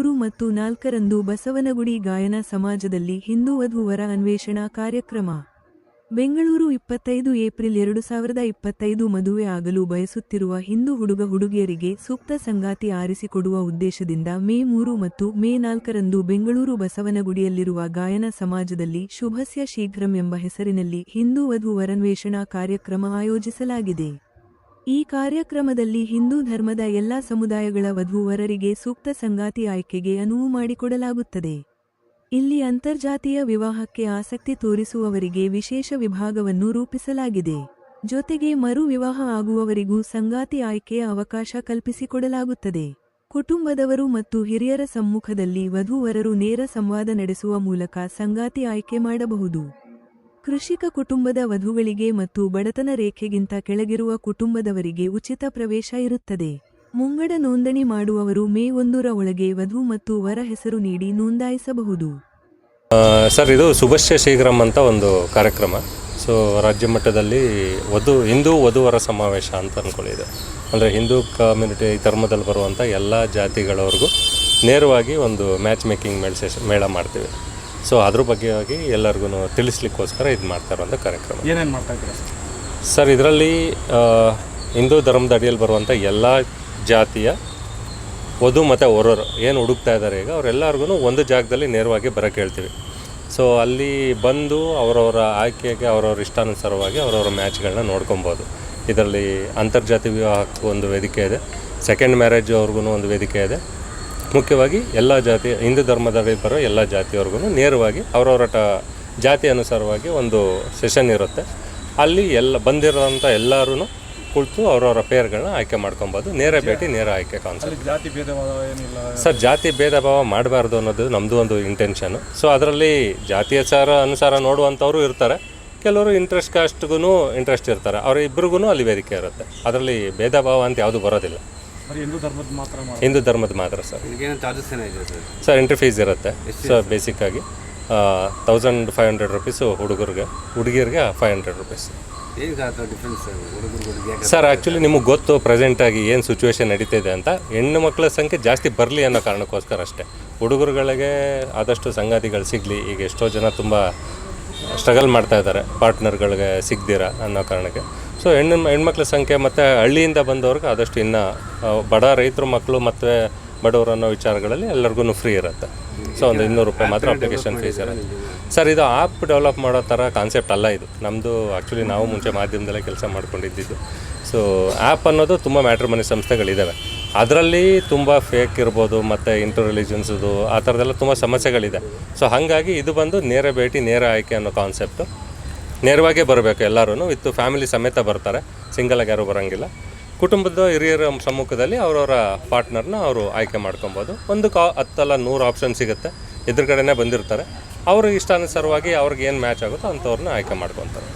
ಮೂರು ಮತ್ತು ನಾಲ್ಕರಂದು ಬಸವನಗುಡಿ ಗಾಯನ ಸಮಾಜದಲ್ಲಿ ಹಿಂದೂ ವಧುವರ ಅನ್ವೇಷಣಾ ಕಾರ್ಯಕ್ರಮ. ಬೆಂಗಳೂರು ಇಪ್ಪತ್ತೈದು ಏಪ್ರಿಲ್ ಎರಡು ಸಾವಿರದ ಇಪ್ಪತ್ತೈದು ಮದುವೆ ಆಗಲು ಬಯಸುತ್ತಿರುವ ಹಿಂದೂ ಹುಡುಗ ಹುಡುಗಿಯರಿಗೆ ಸೂಕ್ತ ಸಂಗಾತಿ ಆರಿಸಿಕೊಡುವ ಉದ್ದೇಶದಿಂದ ಮೇ ಮೂರು ಮತ್ತು ಮೇ ನಾಲ್ಕರಂದು ಬೆಂಗಳೂರು ಬಸವನಗುಡಿಯಲ್ಲಿರುವ ಗಾಯನ ಸಮಾಜದಲ್ಲಿ ಶುಭಸ್ಯ ಶೀಘ್ರಂ ಎಂಬ ಹೆಸರಿನಲ್ಲಿ ಹಿಂದೂ ವಧು ವರನ್ವೇಷಣಾ ಕಾರ್ಯಕ್ರಮ ಆಯೋಜಿಸಲಾಗಿದೆ. ಈ ಕಾರ್ಯಕ್ರಮದಲ್ಲಿ ಹಿಂದೂ ಧರ್ಮದ ಎಲ್ಲಾ ಸಮುದಾಯಗಳ ವಧುವರರಿಗೆ ಸೂಕ್ತ ಸಂಗಾತಿ ಆಯ್ಕೆಗೆ ಅನುವು ಮಾಡಿಕೊಡಲಾಗುತ್ತದೆ. ಇಲ್ಲಿ ಅಂತರ್ಜಾತೀಯ ವಿವಾಹಕ್ಕೆ ಆಸಕ್ತಿ ತೋರಿಸುವವರಿಗೆ ವಿಶೇಷ ವಿಭಾಗವನ್ನು ರೂಪಿಸಲಾಗಿದೆ. ಜೊತೆಗೆ ಮರು ವಿವಾಹ ಆಗುವವರಿಗೂ ಸಂಗಾತಿ ಆಯ್ಕೆಯ ಅವಕಾಶ ಕಲ್ಪಿಸಿಕೊಡಲಾಗುತ್ತದೆ. ಕುಟುಂಬದವರು ಮತ್ತು ಹಿರಿಯರ ಸಮ್ಮುಖದಲ್ಲಿ ವಧುವರರು ನೇರ ಸಂವಾದ ನಡೆಸುವ ಮೂಲಕ ಸಂಗಾತಿ ಆಯ್ಕೆ ಮಾಡಬಹುದು. ಕೃಷಿಕ ಕುಟುಂಬದ ವಧುಗಳಿಗೆ ಮತ್ತು ಬಡತನ ರೇಖೆಗಿಂತ ಕೆಳಗಿರುವ ಕುಟುಂಬದವರಿಗೆ ಉಚಿತ ಪ್ರವೇಶ ಇರುತ್ತದೆ. ಮುಂಗಡ ನೋಂದಣಿ ಮಾಡುವವರು ಮೇ ಒಂದರ ಒಳಗೆ ವಧು ಮತ್ತು ವರ ಹೆಸರು ನೀಡಿ ನೋಂದಾಯಿಸಬಹುದು. ಸರ್, ಇದು ಸುಭಶ್ಯ ಶೀಘ್ರಂ ಅಂತ ಒಂದು ಕಾರ್ಯಕ್ರಮ. ಸೊ, ರಾಜ್ಯ ಮಟ್ಟದಲ್ಲಿ ವಧು, ಹಿಂದೂ ವಧುವರ ಸಮಾವೇಶ ಅಂತ ಅಂದ್ಕೊಳ್ಳಿ ಇದು ಅಂದರೆ ಹಿಂದೂ ಕಮ್ಯುನಿಟಿ ಧರ್ಮದಲ್ಲಿ ಬರುವಂಥ ಎಲ್ಲ ಜಾತಿಗಳವ್ರಿಗೂ ನೇರವಾಗಿ ಒಂದು ಮ್ಯಾಚ್ ಮೇಕಿಂಗ್ ಮೇಳ ಮೇಳ ಮಾಡ್ತೀವಿ. ಸೊ ಅದ್ರ ಬಗ್ಗೆಯಾಗಿ ಎಲ್ಲರಿಗೂ ತಿಳಿಸ್ಲಿಕ್ಕೋಸ್ಕರ ಇದು ಮಾಡ್ತಾ ಇರುವಂಥ ಕಾರ್ಯಕ್ರಮ. ಏನೇನು ಮಾಡ್ತಾ ಇದ್ದೀರಾ? ಸರ್ ಸರ್ ಇದರಲ್ಲಿ ಹಿಂದೂ ಧರ್ಮದ ಅಡಿಯಲ್ಲಿ ಬರುವಂಥ ಎಲ್ಲ ಜಾತಿಯ ವಧು ಮತ್ತು ಹೊರರು ಏನು ಹುಡುಕ್ತಾ ಇದ್ದಾರೆ ಈಗ ಅವರೆಲ್ಲರಿಗೂ ಒಂದು ಜಾಗದಲ್ಲಿ ನೇರವಾಗಿ ಬರೋಕ್ಕೆ ಹೇಳ್ತೀವಿ ಸೊ ಅಲ್ಲಿ ಬಂದು ಅವರವರ ಆಯ್ಕೆಗೆ ಅವರವ್ರ ಇಷ್ಟಾನುಸಾರವಾಗಿ ಅವರವರ ಮ್ಯಾಚ್ಗಳನ್ನ ನೋಡ್ಕೊಬೋದು. ಇದರಲ್ಲಿ ಅಂತರ್ಜಾತಿ ವಿವಾಹಕ್ಕೂ ಒಂದು ವೇದಿಕೆ ಇದೆ. ಸೆಕೆಂಡ್ ಮ್ಯಾರೇಜ್ ಅವ್ರಿಗೂ ಒಂದು ವೇದಿಕೆ ಇದೆ. ಮುಖ್ಯವಾಗಿ ಎಲ್ಲ ಜಾತಿ ಹಿಂದೂ ಧರ್ಮದಲ್ಲಿ ಬರೋ ಎಲ್ಲ ಜಾತಿಯವ್ರಿಗೂ ನೇರವಾಗಿ ಅವರವರ ಟ ಜಾತಿ ಅನುಸಾರವಾಗಿ ಒಂದು ಸೆಷನ್ ಇರುತ್ತೆ. ಅಲ್ಲಿ ಎಲ್ಲ ಬಂದಿರೋಂಥ ಎಲ್ಲರೂ ಕುಳಿತು ಅವರವರ ಪೇರ್ಗಳನ್ನ ಆಯ್ಕೆ ಮಾಡ್ಕೊಬೋದು. ನೇರ ಭೇಟಿ ನೇರ ಆಯ್ಕೆ ಕಾನ್ಸೆಪ್ಟ್ ಜಾತಿ ಭೇದವಾದ ಏನಿಲ್ಲ? ಸರ್ ಜಾತಿ ಭೇದ ಭಾವ ಮಾಡಬಾರ್ದು ಅನ್ನೋದು ನಮ್ಮದು ಒಂದು ಇಂಟೆನ್ಷನ್ ಸೊ ಅದರಲ್ಲಿ ಜಾತಿಯ ಸಾರ ಅನುಸಾರ ನೋಡುವಂಥವ್ರು ಇರ್ತಾರೆ. ಕೆಲವರು ಇಂಟ್ರೆಸ್ಟ್ ಕಾಸ್ಟ್ಗೂ ಇಂಟ್ರೆಸ್ಟ್ ಇರ್ತಾರೆ. ಅವರಿಬ್ಬರಿಗೂ ಅಲ್ಲಿ ವೇದಿಕೆ ಇರುತ್ತೆ. ಅದರಲ್ಲಿ ಭೇದ ಭಾವ ಅಂತ ಯಾವುದು ಬರೋದಿಲ್ಲ. ಬರೀ ಹಿಂದೂ ಧರ್ಮದ ಮಾತ್ರ ಮಾಡಿ ಹಿಂದೂ ಧರ್ಮದ ಮಾತ್ರ sir. Sir? Sir entry fees ಇರುತ್ತೆ. ಸರ್ ಬೇಸಿಕ್ಕಾಗಿ ತೌಸಂಡ್ ಫೈವ್ ಹಂಡ್ರೆಡ್ ರುಪೀಸು ಹುಡುಗರಿಗೆ ಹುಡುಗಿಯರಿಗೆ five hundred rupees sir? Actually ನಿಮಗೆ ಗೊತ್ತು ಪ್ರೆಸೆಂಟಾಗಿ ಏನು ಸಿಚುವೇಶನ್ ನಡೀತಿದೆ ಅಂತ. ಹೆಣ್ಣು ಮಕ್ಕಳ ಸಂಖ್ಯೆ ಜಾಸ್ತಿ ಬರಲಿ ಅನ್ನೋ ಕಾರಣಕ್ಕೋಸ್ಕರ ಅಷ್ಟೇ. ಹುಡುಗರುಗಳಿಗೆ ಆದಷ್ಟು ಸಂಗಾತಿಗಳು ಸಿಗಲಿ. ಈಗ ಎಷ್ಟೋ ಜನ ತುಂಬ ಸ್ಟ್ರಗಲ್ ಮಾಡ್ತಾ ಇದ್ದಾರೆ ಪಾರ್ಟ್ನರ್ಗಳಿಗೆ ಸಿಗ್ದಿರ ಅನ್ನೋ ಕಾರಣಕ್ಕೆ. ಸೊ ಹೆಣ್ಣು ಹೆಣ್ಮಕ್ಳ ಸಂಖ್ಯೆ ಮತ್ತು ಹಳ್ಳಿಯಿಂದ ಬಂದವ್ರಿಗೆ ಆದಷ್ಟು ಇನ್ನು ಬಡ ರೈತರು ಮಕ್ಕಳು ಮತ್ತು ಬಡವರು ಅನ್ನೋ ವಿಚಾರಗಳಲ್ಲಿ ಎಲ್ಲರಿಗೂ ಫ್ರೀ ಇರುತ್ತೆ. ಸೊ ಒಂದು ಇನ್ನೂರು ರೂಪಾಯಿ ಮಾತ್ರ ಅಪ್ಲಿಕೇಶನ್ ಫೀಸ್ ಇರುತ್ತೆ. ಸರ್ ಇದು ಆ್ಯಪ್ ಡೆವಲಪ್ ಮಾಡೋ ಥರ ಕಾನ್ಸೆಪ್ಟ್ ಅಲ್ಲ ಇದು. ನಮ್ಮದು ಆ್ಯಕ್ಚುಲಿ ನಾವು ಮುಂಚೆ ಮಾಧ್ಯಮದಲ್ಲೇ ಕೆಲಸ ಮಾಡ್ಕೊಂಡಿದ್ದಿದ್ದು ಸೊ ಆ್ಯಪ್ ಅನ್ನೋದು ತುಂಬ ಮ್ಯಾಟ್ರ್ ಮನೆ ಸಂಸ್ಥೆಗಳಿದ್ದಾವೆ ಅದರಲ್ಲಿ ತುಂಬ ಫೇಕ್ ಇರ್ಬೋದು, ಮತ್ತು ಇಂಟರ್ ರಿಲಿಜನ್ಸ್ದು ಆ ಥರದ್ದೆಲ್ಲ ತುಂಬ ಸಮಸ್ಯೆಗಳಿದೆ. ಸೊ ಹಾಗಾಗಿ ಇದು ಬಂದು ನೇರ ಭೇಟಿ, ನೇರ ಆಯ್ಕೆ ಅನ್ನೋ ಕಾನ್ಸೆಪ್ಟು ನೇರವಾಗೇ ಬರಬೇಕು ಎಲ್ಲರೂ ವಿತ್ ಫ್ಯಾಮಿಲಿ ಸಮೇತ ಬರ್ತಾರೆ ಸಿಂಗಲ್ ಆಗಿ ಯಾರೂ ಬರೋಂಗಿಲ್ಲ. ಕುಟುಂಬದ ಹಿರಿಯರ ಸಮ್ಮುಖದಲ್ಲಿ ಅವರವರ ಪಾರ್ಟ್ನರ್ನ ಅವರು ಆಯ್ಕೆ ಮಾಡ್ಕೊಬೋದು. ಒಂದು ಕಾ, ಹತ್ತಲ್ಲ ನೂರು ಆಪ್ಷನ್ ಸಿಗುತ್ತೆ, ಎದುರುಗಡೆನೇ ಬಂದಿರ್ತಾರೆ. ಅವ್ರಿಗೆ ಇಷ್ಟಾನುಸಾರವಾಗಿ ಅವ್ರಿಗೆ ಏನು ಮ್ಯಾಚ್ ಆಗುತ್ತೋ ಅಂಥವ್ರನ್ನ ಆಯ್ಕೆ ಮಾಡ್ಕೊತಾರೆ.